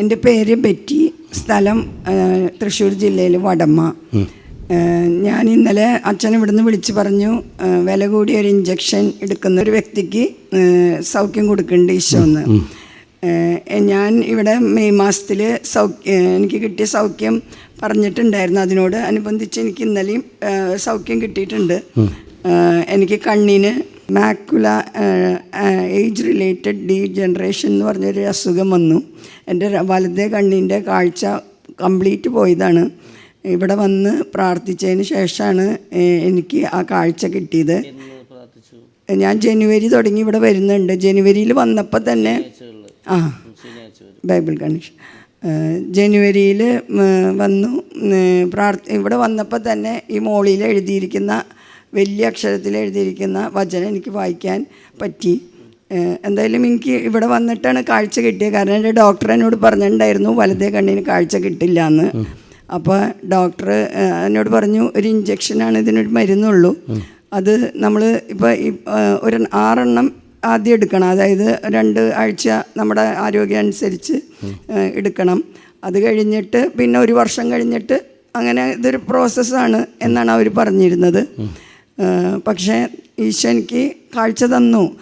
എന്റെ പേര് ബെറ്റി സ്ഥലം തൃശ്ശൂർ ജില്ലയിൽ വടമ്മ. ഞാൻ ഇന്നലെ അച്ഛൻ ഇവിടുന്ന് വിളിച്ചു പറഞ്ഞു വില കൂടിയ ഒരു ഇഞ്ചക്ഷൻ എടുക്കുന്ന ഒരു വ്യക്തിക്ക് സൗഖ്യം കൊടുക്കുന്നുണ്ട് ഈശോ എന്ന്. ഞാൻ ഇവിടെ മെയ് മാസത്തിൽ സൗഖ്യം എനിക്ക് കിട്ടിയ സൗഖ്യം പറഞ്ഞിട്ടുണ്ടായിരുന്നു. അതിനോട് അനുബന്ധിച്ച് എനിക്ക് ഇന്നലെയും സൗഖ്യം കിട്ടിയിട്ടുണ്ട്. എനിക്ക് കണ്ണിന് macula age related degeneration എന്ന് പറഞ്ഞൊരു അസുഖം വന്നു. എന്റെ വലതേ കണ്ണിന്റെ കാഴ്ച കംപ്ലീറ്റ് പോയതാണ്. ഇവിടെ വന്ന് പ്രാർത്ഥിച്ചതിന് ശേഷമാണ് എനിക്ക് ആ കാഴ്ച കിട്ടിയത്. ഞാൻ ജനുവരി തുടങ്ങി ഇവിടെ വരുന്നുണ്ട്. ജനുവരിയിൽ വന്നപ്പോൾ തന്നെ ആ ബൈബിൾ കണക്ഷൻ ജനുവരിയിൽ വന്നു പ്രാർത്ഥ ഇവിടെ വന്നപ്പോൾ തന്നെ ഈ മോളിയിൽ എഴുതിയിരിക്കുന്ന വലിയ അക്ഷരത്തിൽ എഴുതിയിരിക്കുന്ന വചനം എനിക്ക് വായിക്കാൻ പറ്റി. എന്തായാലും എനിക്ക് ഇവിടെ വന്നിട്ടാണ് കാഴ്ച കിട്ടിയത്. കാരണം എന്റെ ഡോക്ടർ എന്നോട് പറഞ്ഞിട്ടുണ്ടായിരുന്നു വലതേ കണ്ണിന് കാഴ്ച കിട്ടില്ല എന്ന്. അപ്പോൾ ഡോക്ടർ എന്നോട് പറഞ്ഞു ഒരു ഇഞ്ചക്ഷനാണ് ഇതിനൊരു മരുന്നുള്ളൂ. അത് നമ്മൾ ഇപ്പോൾ ഒരു ആറെണ്ണം ആദ്യം എടുക്കണം. അതായത് രണ്ട് ആഴ്ച നമ്മുടെ ആരോഗ്യം അനുസരിച്ച് എടുക്കണം. അത് കഴിഞ്ഞിട്ട് പിന്നെ ഒരു വർഷം കഴിഞ്ഞിട്ട് അങ്ങനെ ഇതൊരു പ്രോസസ്സാണ് എന്നാണ് അവർ പറഞ്ഞിരുന്നത്. പക്ഷേ ഈശോ എനിക്ക് കാഴ്ച തന്നു.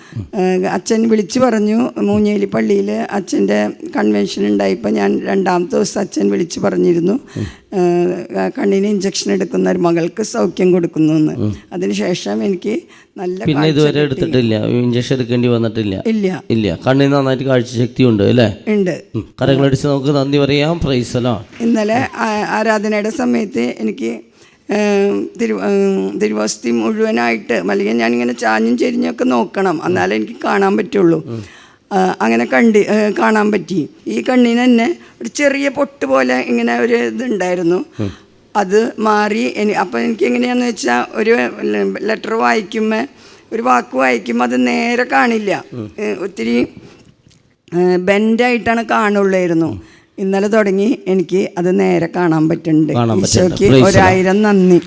അച്ഛൻ വിളിച്ചു പറഞ്ഞു മൂഞ്ഞേലി പള്ളിയിൽ അച്ഛന്റെ കൺവെൻഷൻ ഉണ്ടായപ്പോൾ ഞാൻ രണ്ടാമത്തെ ദിവസം അച്ഛൻ വിളിച്ചു പറഞ്ഞിരുന്നു. കണ്ണിന് ഇഞ്ചക്ഷൻ എടുക്കുന്ന ഒരു മകൾക്ക് സൗഖ്യം കൊടുക്കുന്നു എന്ന്. അതിനുശേഷം എനിക്ക് നല്ല പിന്നെ ഇതുവരെ എടുത്തിട്ടില്ല. ഇഞ്ചക്ഷൻ എടുക്കേണ്ടി വന്നിട്ടില്ല. ഇല്ല. ഇല്ല. കണ്ണിന് നന്നായിട്ട് കാഴ്ചശക്തി ഉണ്ട് അല്ലേ? ഉണ്ട്. കരങ്ങളടിച്ച് നമുക്ക് നന്ദി പറയാം. പ്രൈസലോ ഇന്നലെ ആരാധനയുടെ സമയത്ത് എനിക്ക് തിരു തിരുവസ്തി മുഴുവനായിട്ട് അല്ലെങ്കിൽ ഞാനിങ്ങനെ ചാഞ്ഞും ചെരിഞ്ഞൊക്കെ നോക്കണം. എന്നാലേ എനിക്ക് കാണാൻ പറ്റുള്ളൂ. അങ്ങനെ കണ്ടി കാണാൻ പറ്റി. ഈ കണ്ണിന് തന്നെ ഒരു ചെറിയ പൊട്ട് പോലെ ഇങ്ങനെ ഒരു ഇതുണ്ടായിരുന്നു. അത് മാറി എനി അപ്പം എനിക്ക് എങ്ങനെയാണെന്ന് വെച്ചാൽ ഒരു ലെറ്റർ വായിക്കുമ്പോൾ ഒരു വാക്ക് വായിക്കുമ്പോൾ അത് നേരെ കാണില്ല. ഒത്തിരി ബെൻഡായിട്ടാണ് കാണുള്ളായിരുന്നു. ഇന്നലെ തുടങ്ങി എനിക്ക് അത് നേരെ കാണാൻ പറ്റുന്നുണ്ട്. ഈശോയ്ക്ക്. ഒരായിരം നന്ദി